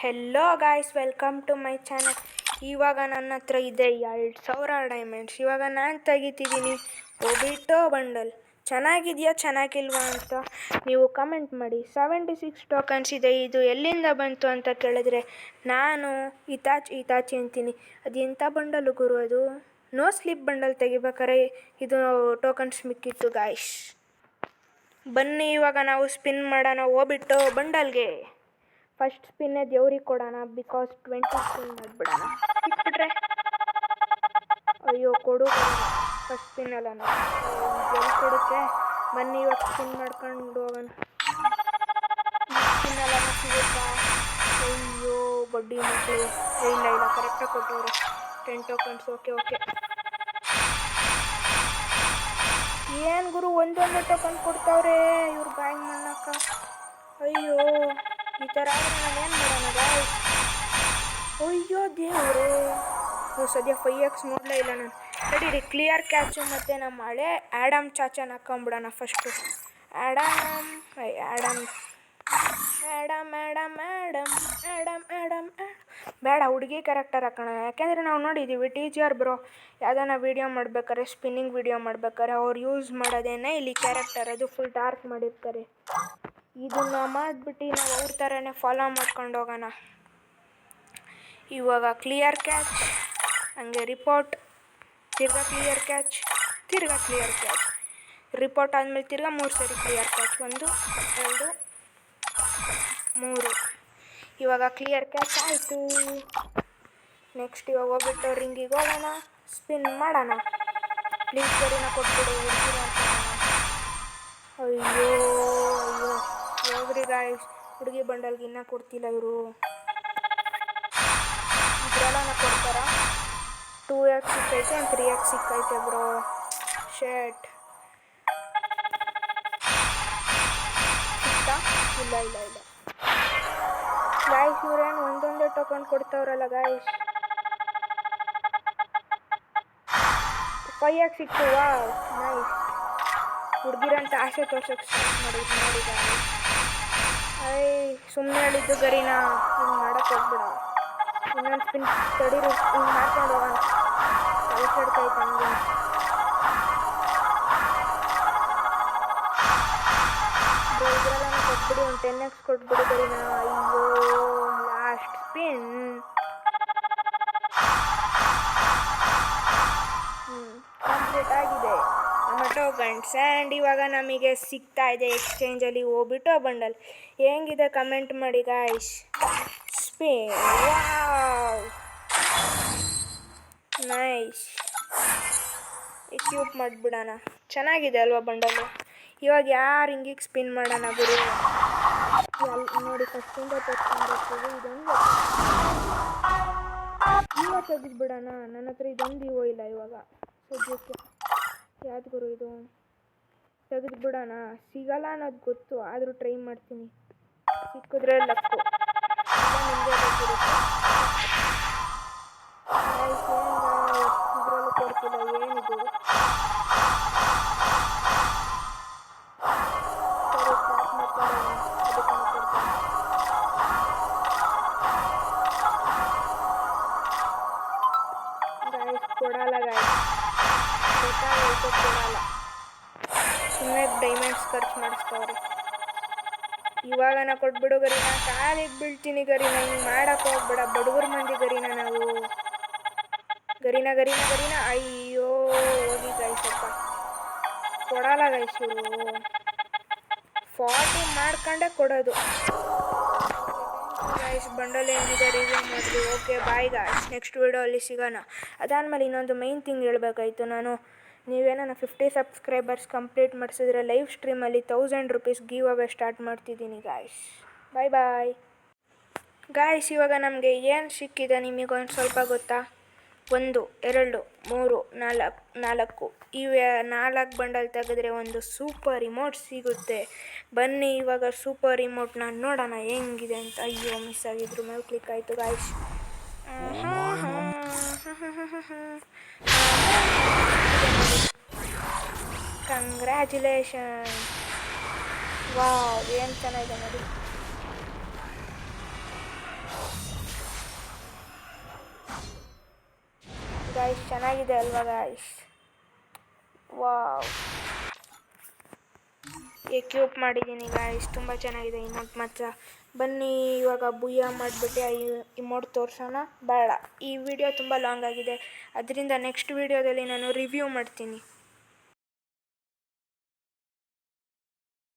Hello guys welcome to my channel ಇವಾಗ ನನ್ನ ಹತ್ರ ಇದೆ ಎರಡು ಸಾವಿರ ಡೈಮಂಡ್ಸ್ ಇವಾಗ ನಾನು ತೆಗಿತಿದ್ದೀನಿ ಒಬಿಟೋ ಬಂಡಲ್ ಚೆನ್ನಾಗಿದೆಯಾ, ಚೆನ್ನಾಗಿಲ್ವಾ ಅಂತ ನೀವು ಕಮೆಂಟ್ ಮಾಡಿ. ಸೆವೆಂಟಿ ಸಿಕ್ಸ್ ಟೋಕನ್ಸ್ ಇದೆ. ಇದು ಎಲ್ಲಿಂದ ಬಂತು ಅಂತ ಕೇಳಿದ್ರೆ ನಾನು ಇತಾಚಿ ಇತಾಚಿ ಅಂತೀನಿ. ಅದು ಎಂಥ ಬಂಡಲು ಗುರು ಅದು? ನೋ ಸ್ಲಿಪ್ ಬಂಡಲ್ ತೆಗಿಬೇಕಾರೆ ಇದು ಟೋಕನ್ಸ್ ಮಿಕ್ಕಿತ್ತು ಗಾಯ್ಸ್ ಬನ್ನಿ, ಇವಾಗ ನಾವು ಸ್ಪಿನ್ ಮಾಡೋಣ ಹೋಗ್ಬಿಟ್ಟು ಬಂಡಲ್ಗೆ ಫಸ್ಟ್ ಸ್ಪಿನ್ನೇ ದೇವ್ರಿಗೆ ಕೊಡೋಣ ಬಿಕಾಸ್ ಟ್ವೆಂಟಿ ಸ್ಪಿನ್ ಮಾಡಿಬಿಡೋಣ. ಸಿಕ್ಬಿಟ್ರೆ? ಅಯ್ಯೋ, ಕೊಡು ಫಸ್ಟ್ ಸ್ಪಿನ್ ಸ್ಪಿನ್ನಲ್ಲ ಎಲ್ಲಿ ಕೊಡುತ್ತೆ. ಬನ್ನಿ, ಇವತ್ತು ಸ್ಪಿನ್ ಮಾಡ್ಕೊಂಡು ಹೋಗೋಣ ಸ್ಪಿನ್ ಎಲ್ಲ ಸಿಗುತ್ತಾ? ಅಯ್ಯೋ, ಬಡ್ಡಿ ಮಕ್ಕಳು. ಇಲ್ಲ ಇಲ್ಲ ಕರೆಕ್ಟಾಗಿ ಕೊಟ್ಟವ್ರೆ. ಟೆನ್ ಟೋಕನ್ಸ್ ಓಕೆ ಓಕೆ ಏನು ಗುರು, ಒಂದೊಂದೇ ಟೋಕನ್ ಕೊಡ್ತಾವ್ರೆ? ಇವ್ರು ಬ್ಯಾಂಗ್ ಮಾಡಕ್ಕ ಅಯ್ಯೋ. ಈ ಥರ ಆದರೆ ನಾನು ಏನು ಮಾಡೋಣ ಗಾಯ್ಸ್ ಅಯ್ಯೋ ದೇವ್ರೆ. ಸದ್ಯ ಫೈವ್ ಎಕ್ಸ್ ನೋಡಲೇ ಇಲ್ಲ ನಾನು. ನಡೀರಿ ಕ್ಲಿಯರ್ ಕ್ಯಾಚು ಮತ್ತು ನಮ್ಮ ಹಳೆ ಆ್ಯಡಮ್ ಚಾಚನ ಹಾಕೊಂಬಿಡೋಣ first Adam Adam Adam Adam Adam Adam Adam ಬೇಡ, ಹುಡುಗಿ ಕ್ಯಾರೆಕ್ಟರ್ ಹಾಕೋಣ. ಯಾಕೆಂದರೆ ನಾವು ನೋಡಿದ್ದೀವಿ ಟೀಚರ್ ಬ್ರೋ ಯಾವ್ದಾನ ವೀಡಿಯೋ ಮಾಡ್ಬೇಕಾರೆ ಸ್ಪಿನ್ನಿಂಗ್ ವೀಡಿಯೋ ಮಾಡ್ಬೇಕಾರೆ, ಅವ್ರು ಯೂಸ್ ಮಾಡೋದೇನೆ ಇಲ್ಲಿ ಕ್ಯಾರೆಕ್ಟರ್ ಅದು ಫುಲ್ ಡಾರ್ಕ್ ಮಾಡಿರ್ತಾರೆ. ಇದನ್ನ ಮಾಡಿಬಿಟ್ಟು ನಾವು ಅವ್ರ ಥರನೇ ಫಾಲೋ ಮಾಡ್ಕೊಂಡು ಹೋಗೋಣ. ಇವಾಗ ಕ್ಲಿಯರ್ ಕ್ಯಾಚ್ ಹಂಗೆ ರಿಪೋರ್ಟ್ ತಿರ್ಗಾ ಕ್ಲಿಯರ್ ಕ್ಯಾಚ್ ತಿರ್ಗಾ ಕ್ಲಿಯರ್ ಕ್ಯಾಚ್ ರಿಪೋರ್ಟ್ ಆದಮೇಲೆ ತಿರ್ಗಾ ಮೂರು ಸರಿ ಕ್ಲಿಯರ್ ಕ್ಯಾಚ್ ಒಂದು, ಎರಡು, ಮೂರು. ಇವಾಗ ಕ್ಲಿಯರ್ ಕ್ಯಾಚ್ ಆಯಿತು. ನೆಕ್ಸ್ಟ್ ಇವಾಗ ಹೋಗ್ಬಿಟ್ಟು ರಿಂಗಿಗೆ ಹೋಗೋಣ ಸ್ಪಿನ್ ಮಾಡೋಣ. ಪ್ಲೀಸ್ ಸರಿನ ಕೊಟ್ಬಿಡು ಅಯ್ಯೋ. ಗಾಯ್ಸ್ ಹುಡುಗಿ ಬಂಡಲ್ಗೆ ಇನ್ನ ಕೊಡ್ತಿಲ್ಲ ಇವರು. ಇದ್ರೆಲ್ಲ ಕೊಡ್ತಾರ? ಟೂ ಎಕ್ಸ್ ಸಿಕ್ಕೈತೆ ಅಂಡ್ ತ್ರೀ ಎಕ್ಸ್ ಸಿಕ್ಕೈತೆ ಬ್ರೋ. ಶರ್ಟ್ ಇಲ್ಲ ಇಲ್ಲ ಇಲ್ಲ. ಗಾಯ್ಸ್ ಇವ್ರೇನು ಒಂದೊಂದೇ ಟೋಕನ್ ಕೊಡ್ತಾವ್ರಲ್ಲ ಗಾಯ್ಸ್ ಫೈವ್ ಎಕ್ಸ್ ಸಿಕ್ತು ವಾ ನೈಸ್ ಹುಡುಗಿರಂತ ಆಸೆ ತೋರ್ಸೋಕೆ ಸ್ಟಾರ್ಟ್ ಮಾಡಿದ್ರು ನೋಡಿ ಗಾಯ್ಸ್ ಐ ಸುಮ್ಮನೆ ಹೇಳಿದ್ದು ಗರಿನ. ಹಿಂಗೆ ಮಾಡಕ್ಕೆ ಹೋಗ್ಬಿಡ. ಇನ್ನೊಂದು ಸ್ಪಿನ್ ತಡೀರು. ಹಿಂಗೆ ಮಾಡ್ಕೊಂಡು ಹೋಗೋಣ. ಹಂಗೆ. ಕೊಟ್ಬಿಡಿ ಒಂದು ಟೆನ್ ಎಕ್ಸ್ ಕೊಟ್ಬಿಡಿ ಗರಿನ. ಅಯ್ಯೋ ಲಾಸ್ಟ್ ಸ್ಪಿನ್ ಕಂಪ್ಲೀಟ್ ಆಗಿದೆ. ನಮ್ಮ ಗಂಡ್ಸ ಆ್ಯಂಡ್ ಇವಾಗ ನಮಗೆ ಸಿಗ್ತಾ ಇದೆ ಎಕ್ಸ್ಚೇಂಜಲ್ಲಿ ಹೋಗ್ಬಿಟ್ಟು ಬಂಡಲ್ ಹೆಂಗಿದೆ ಕಮೆಂಟ್ ಮಾಡಿ ಗಾಯ್ಸ್ ಸ್ಪಿನ್ ನೈಸ್ ಕ್ಯೂಪ್ ಮಾಡಿಬಿಡೋಣ. ಚೆನ್ನಾಗಿದೆ ಅಲ್ವಾ ಬಂಡಲು ಇವಾಗ ಯಾರು ಹಿಂಗಿಗೆ ಸ್ಪಿನ್ ಮಾಡೋಣ ಗುರು ನೋಡಿ ಫಸ್ಟಿಂದ ತಗೊಂಡಿರ್ತೀವಿ ಇದೊಂದು ಇವಾಗ ತೆಗೆದ್ಬಿಡೋಣ ನನ್ನ ಹತ್ರ ಇದೊಂದು ಇವೋ ಇಲ್ಲ ಇವಾಗ. ಸದ್ಯಕ್ಕೆ. ಯಾವ್ದು ಗುರು ಇದು? ತೆಗೆದ್ಬಿಡೋಣ. ಸಿಗಲ್ಲ ಅನ್ನೋದು ಗೊತ್ತು ಆದರೂ ಟ್ರೈ ಮಾಡ್ತೀನಿ. ಸಿಕ್ಕಿದ್ರೆ ಲಕ್ಕು. ಕೊಡ್ತಿಲ್ಲ ಏನಿದು? ಸುಮ್ಮನೆ ಡೈಮಂಡ್ಸ್ ಖರ್ಚು ಮಾಡಿಸ್ತಾವ್ರಿ. ಇವಾಗ ನಾ ಕೊಟ್ಬಿಡು ಗರಿನ, ಕಾಲಿಗೆ ಬೀಳ್ತೀನಿ ಗರಿನ, ಹಿಂಗೆ ಮಾಡಕ್ಕೆ ಹೋಗ್ಬೇಡ, ಬಡವ್ರ ಮಂದಿ ಗರಿನ ನಾವು. ಗರಿನ ಗರಿನ ಗರಿನ, ಅಯ್ಯೋ, ಹೋಗಿ ಗಾಯ್ಸಪ್ಪ ಕೊಡಲ್ಲ ಇವರು. ಫಾರ್ಟಿ ಮಾಡ್ಕೊಂಡೇ ಕೊಡೋದು. ಗೈಸ್ ಬಂಡಲ್ ಏನಿದೆ ರಿವ್ಯೂ ಮಾಡಿದ್ವಿ ಓಕೆ ಬಾಯ್ ಗಾಯ್ಸ್ ನೆಕ್ಸ್ಟ್ ವೀಡಿಯೋಲ್ಲಿ ಸಿಗೋಣ. ಅದಾದಮೇಲೆ ಇನ್ನೊಂದು ಮೈನ್ ಥಿಂಗ್ ಹೇಳಬೇಕಾಯ್ತು ನಾನು. ನೀವೇನ ಫಿಫ್ಟಿ ಸಬ್ಸ್ಕ್ರೈಬರ್ಸ್ ಕಂಪ್ಲೀಟ್ ಮಾಡಿಸಿದ್ರೆ live ಸ್ಟ್ರೀಮಲ್ಲಿ thousand rupees give away start ಮಾಡ್ತಿದ್ದೀನಿ ಗಾಯ್ಸ್ ಬಾಯ್ ಬಾಯ್ ಗಾಯ್ಸ್ ಇವಾಗ ನಮಗೆ ಏನು ಸಿಕ್ಕಿದೆ ನಿಮಗೊಂದು ಸ್ವಲ್ಪ ಗೊತ್ತಾ? ಒಂದು, ಎರಡು, ಮೂರು, ನಾಲ್ಕು ನಾಲ್ಕು. ಇವೆ ನಾಲ್ಕು ಬಂಡಲ್ ತೆಗೆದ್ರೆ ಒಂದು ಸೂಪರ್ ರಿಮೋಟ್ ಸಿಗುತ್ತೆ. ಬನ್ನಿ, ಇವಾಗ ಸೂಪರ್ ರಿಮೋಟ್ನ ನೋಡೋಣ ಹೆಂಗಿದೆ ಅಂತ. ಅಯ್ಯೋ ಮಿಸ್ ಆಗಿದ್ರು. ಮೇಲೆ ಕ್ಲಿಕ್ ಆಯಿತು ಗಾಯ್ಸ್ ಕಂಗ್ರ್ಯಾಚುಲೇಷನ್ ವಾವ್ ಏನು ಚೆನ್ನಾಗಿದೆ ನೋಡಿ. ಗಾಯ್ಸ್ ಚೆನ್ನಾಗಿದೆ ಅಲ್ವಾ ಗಾಯ್ಸ್ ವಾವ್ ಎಕ್ಯೂಪ್ ಮಾಡಿದ್ದೀನಿ ಗಾಯ್ಸ್ ತುಂಬ ಚೆನ್ನಾಗಿದೆ ಇನ್ನೊಂದು ಮಾತ್ರ. ಬನ್ನಿ, ಇವಾಗ ಬುಯ್ಯ ಮಾಡಿಬಿಟ್ಟು ಇಮೋಟ್ ತೋರಿಸೋಣ. ಬೇಡ ಈ ವಿಡಿಯೋ ತುಂಬ ಲಾಂಗ್ ಆಗಿದೆ. ಅದರಿಂದ ನೆಕ್ಸ್ಟ್ ವಿಡಿಯೋದಲ್ಲಿ ನಾನು ರಿವ್ಯೂ ಮಾಡ್ತೀನಿ.